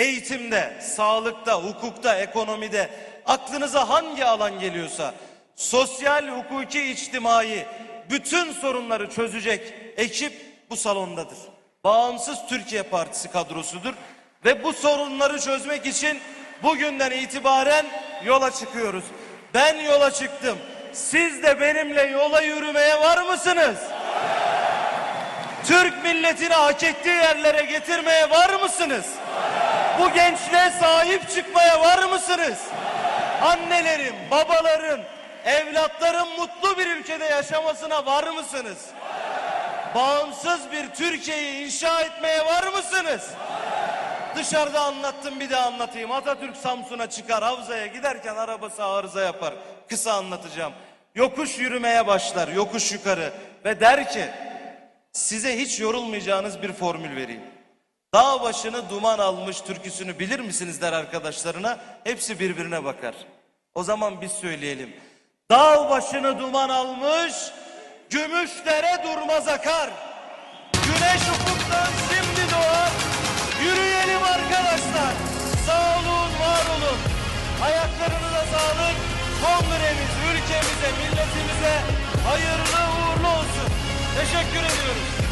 eğitimde, sağlıkta, hukukta, ekonomide aklınıza hangi alan geliyorsa sosyal, hukuki, içtimai bütün sorunları çözecek ekip bu salondadır. Bağımsız Türkiye Partisi kadrosudur ve bu sorunları çözmek için bugünden itibaren yola çıkıyoruz. Ben yola çıktım. Siz de benimle yola yürümeye var mısınız? Türk milletini hak ettiği yerlere getirmeye var mısınız? Bu gençliğe sahip çıkmaya var mısınız? Annelerin, babaların, evlatların mutlu bir ülkede yaşamasına var mısınız? Bağımsız bir Türkiye'yi inşa etmeye var mısınız? Dışarıda anlattım bir de anlatayım. Atatürk Samsun'a çıkar Havza'ya giderken arabası arıza yapar. Kısa anlatacağım. Yokuş yürümeye başlar yokuş yukarı ve der ki size hiç yorulmayacağınız bir formül vereyim. Dağ başını duman almış türküsünü bilir misiniz der arkadaşlarına. Hepsi birbirine bakar. O zaman biz söyleyelim. Dağ başını duman almış, gümüşlere durmaz akar. Güneş ufuktan şimdi doğar. Yürüyelim arkadaşlar. Sağ olun, var olun. Ayaklarınıza sağlık. Kongremiz, ülkemize, milletimize hayırlı uğurlu olsun. Teşekkür ediyoruz.